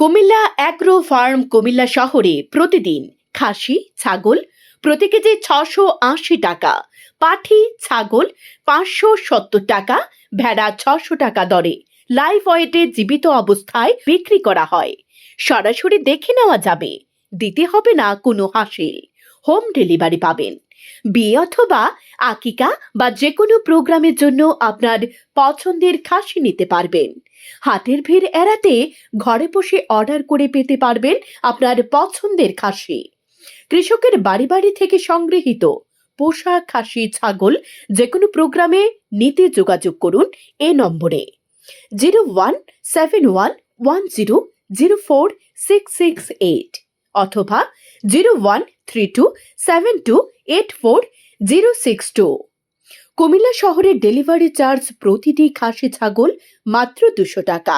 Comilla agro farm Comilla শহরে প্রতিদিন খাসি, ছাগল, প্রতি কেজি ছশো আশি টাকা, পাঠি, ছাগল পাঁচশো সত্তর টাকা, ভেড়া ছশো টাকা দরে লাইভ ওয়েটে জীবিত অবস্থায় বিক্রি করা হয়। সরাসরি দেখে নেওয়া যাবে, দিতে হবে না কোনো হাসিল। হোম ডেলিভারি পাবেন। বিয়ে অথবা আকিকা বা যে কোনো প্রোগ্রামের জন্য আপনার পছন্দের খাসি নিতে পারবেন। হাটের ভিড় এড়াতে ঘরে বসে অর্ডার করে পেতে পারবেন আপনার পছন্দের খাসি। কৃষকের বাড়ি বাড়ি থেকে সংগৃহীত পোষা খাসি, ছাগল যে কোনো প্রোগ্রামে নিতে যোগাযোগ করুন এ নম্বরে। Zero one seven one one zero zero four six six eight. অথবা zero one three two seven two eight four zero six two. Comilla শহরের ডেলিভারি চার্জ প্রতিটি খাসি ছাগল মাত্র দুশো টাকা।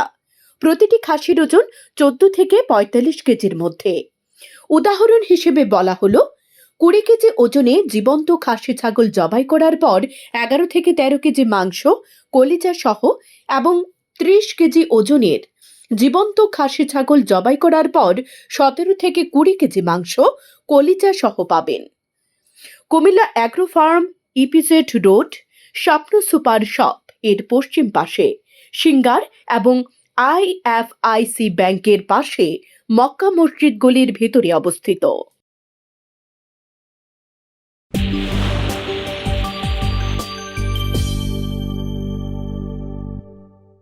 প্রতিটি খাসির ওজন চোদ্দ থেকে পঁয়তাল্লিশ কেজির মধ্যে। উদাহরণ হিসেবে বলা হলো, কুড়ি কেজি ওজনে জীবন্ত খাসি ছাগল জবাই করার পর এগারো থেকে তেরো কেজি মাংস, কলিজা সহ এবং ত্রিশ কেজি ওজনের জীবন্ত খাসি ছাগল জবাই করার পর সতেরো থেকে কুড়ি কেজি মাংস কলিজা সহ পাবেন। Comilla agro farm, EPZ road, Swapno super shop এর পশ্চিম পাশে, সিঙ্গার এবং আইএফআইসি ব্যাংকের পাশে মক্কা মসজিদগুলির ভেতরে অবস্থিত।